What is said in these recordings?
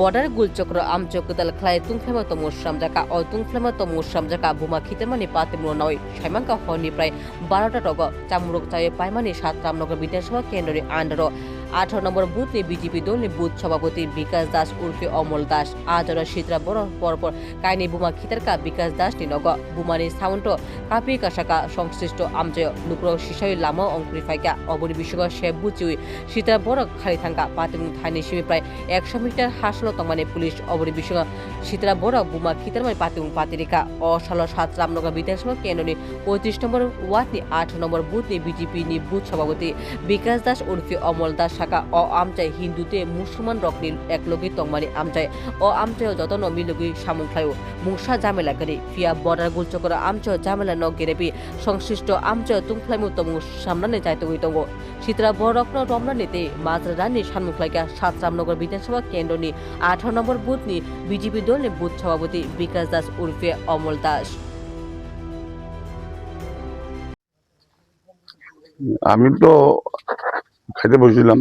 Border গুলচক্র আমচক দal khlai tungflema tomo samjaka o tungflema tomo samjaka buma khitemani patimno noi সাইমাঙ্কা হনি প্রায় বারোটা টগ চামুরক চায়ে পাইমানি সাত রামনগর বিধানসভা কেন্দ্রের আন্ডার আঠারো নম্বর বুথ বিজেপি দল নিয়ে বুথ সভাপতি বিকাশ দাস উর্ফে অমল দাস। আজর শীতরা বড় পরপর কাহিনী বুমা খিতারকা, বিকাশ দাস নি নগ বুমানি সাউন্ট কাপি কাসাকা, সংশ্লিষ্ট আমজয়, নুক্র শিশয় লামা, অঙ্কুরি ফাইকা অবরি বিশ্বক সে বুচুই শীতরা বড় খালি থাকা পাতিমু থাইনি সিমি প্রায় একশো মিটার হাসলো তমানে পুলিশ অবরি বিশ্বক শীতরা বড় বুমা খিতারমাই পাতিমু পাতিরিকা অসাল সাত রামনগর বিধানসভা কেন্দ্রনি পঁয়ত্রিশ নম্বর ওয়ার্ড নি আট নম্বর বুথ বিজেপি নি বুথ সভাপতি বিকাশ দাস উর্ফে অমল দাস শাখা অ আমচাই হিন্দুতে মুসলমান রকনি একলগি তংমানি আমচাই। অ আমচাই যতন মিলগি সামুংখ্লায়ু মুংসা জামেলা করি ফিয়া বর্ডার গুলচকর আমচাই জামেলা ন গেরেবি সংশ্লিষ্ট আমচাই তুংখ্লাইমু তমু সামনানে যাইতে হই তঙ্গ শীতরা বড় রকন রমনা নেতে মাজরা রানি সামুংখ্লাইকা সাত রামনগর বিধানসভা কেন্দ্রনি আঠারো নম্বর বুথ নি বিজেপি দল বুথ সভাপতি বিকাশ দাস উর্ফে অমল দাস। আমি তো খেতে বসছিলাম।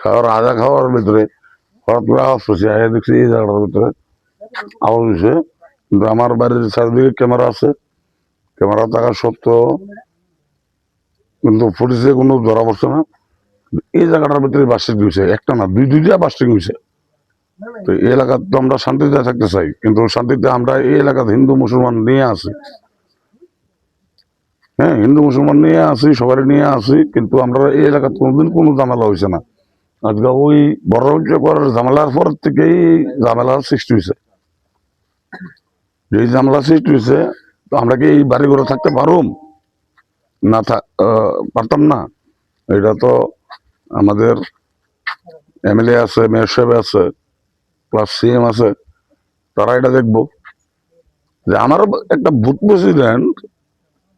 খাওয়ার আধা খাওয়ার ভিতরে দেখছি এই জায়গাটার ভিতরে আওয়াজ হয়েছে কিন্তু আমার বাড়ির চারিদিকে ক্যামেরা আছে। ক্যামেরা থাকা সত্ত্বেও কিন্তু ফুটেজে কোনো ধরা পড়ছে না। এই জায়গাটার ভিতরে বাস্টিং হয়েছে, একটা না, দুই, দুইটা বাস্টিং হয়েছে। তো এই এলাকার তো আমরা শান্তিতে থাকতে চাই, কিন্তু শান্তিতে আমরা এই এলাকাতে হিন্দু, মুসলমান নিয়ে আসি হ্যাঁ হিন্দু মুসলমান নিয়ে আসি, সবাই নিয়ে আসি, কিন্তু আমরা এই এলাকাতে কোনোদিন কোনো ঝামেলা হয়েছে না। আজকে ওই বড় করার ঝামেলার পর থেকেই ঝামেলার সৃষ্টি হয়েছে এই ঝামেলা সৃষ্টি হয়েছে তো আমরা কি এই বাড়ি ঘরে থাকতে পারুম? না পারতাম না। এটা তো আমাদের এমএলএ আছে, মেয়র সাহেব আছে প্লাস সিএম আছে, তারা এটা দেখব। যে আমার একটা বুথ প্রেসিডেন্ট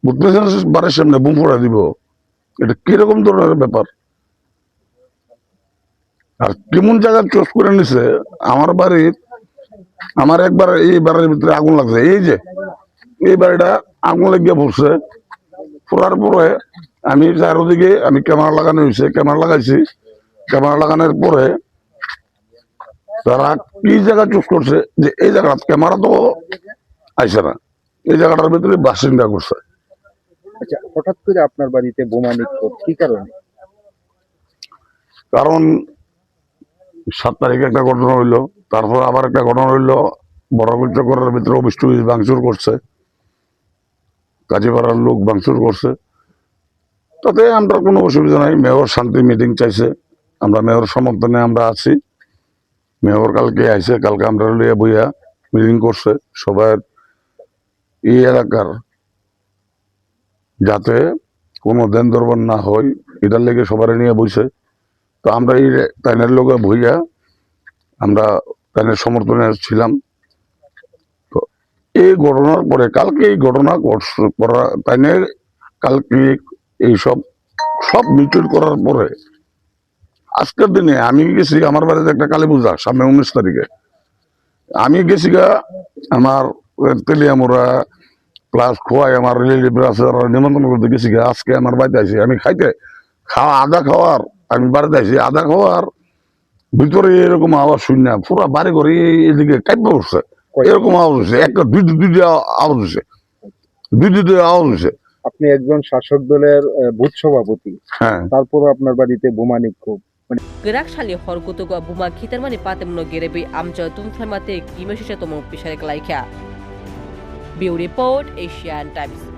প্রেসিডেন্ট বাড়ির সামনে বুম ফোড়া দিব। এটা কীরকম ধরনের ব্যাপার? আর কেমন জায়গা চোস করে নিছে, আমার বাড়ির আমার একবার এই বাড়ির ভিতরে আগুন লাগছে। এই যে, এই বাড়িটা আগুন লাগিয়ে পড়ছে। পড়ার পরে আমি চারোদিকে, আমি ক্যামেরা লাগানো হয়েছে, ক্যামেরা লাগাইছি। ক্যামেরা লাগানোর পরে তারা কি জায়গা চুজ করছে যে এই জায়গা ক্যামেরা তো আইসে না। এই জায়গাটার ভিতরে বাসিন্দা করছে। আচ্ছা হঠাৎ করে আপনার বাড়িতে বোমা নিক্ষেপ, কি কারণে? কারণ সাত তারিখে একটা ঘটনা হইল, তারপর আবার একটা ঘটনা হইল বড়গুল চক্রের ভিতরে অবিষ্ট ভাঙচুর করছে, কাজীপাড়ার লোক ভাঙচুর করছে। তাতে আমরা কোনো অসুবিধা নাই, মেয়র শান্তি মিটিং চাইছে, আমরা মেয়র সমর্থনে আমরা আছি। মেয়র কালকে আইছে, কালকে আমরা লিয়ে বইয়া মিটিং করছে সবাই এই এলাকার যাতে কোনো দেন দরবার না হয়, এটার লেগে সবার নিয়ে বইছে। তো আমরা এই তাইনের লোকে ভইয়া আমরা তাইনের সমর্থনে ছিলাম। তো এই ঘটনার পরে, কালকে এই ঘটনা করা, তাইনের কালকে এই সব সব মিটুর করার পরে, আজকের দিনে আমি গেছি, আমার বাড়িতে একটা কালী পূজা, সামনে উনিশ তারিখে। আমি গেছি গা, আমার তেলিয়ামোড়া প্লাস খোয়াই আমার রিলেটিভ আছে নিমন্ত্রণ করতে গেছি আজকে আমার বাড়িতে আছি আমি খাইতে খাওয়া আদা খাওয়ার আমি বাড়িতে আছি আদা খাওয়ার ভিতরে এরকম আওয়াজ শুনি না পুরো বাড়ি করে এদিকে কাঁপে উঠছে। এরকম আওয়াজ হচ্ছে একটা দুই দুইটা আওয়াজ হচ্ছে দুই দুইটা আওয়াজ হচ্ছে আপনি একজন শাসক দলের বুথ সভাপতি। হ্যাঁ। তারপরও আপনার বাড়িতে বোমা নিক্ষেপ gerakshali horkutugo buma khitarmani patemno gerebi amcha tumflamate kimeshisha tomo pishare klaikha Bureau Report Asian Times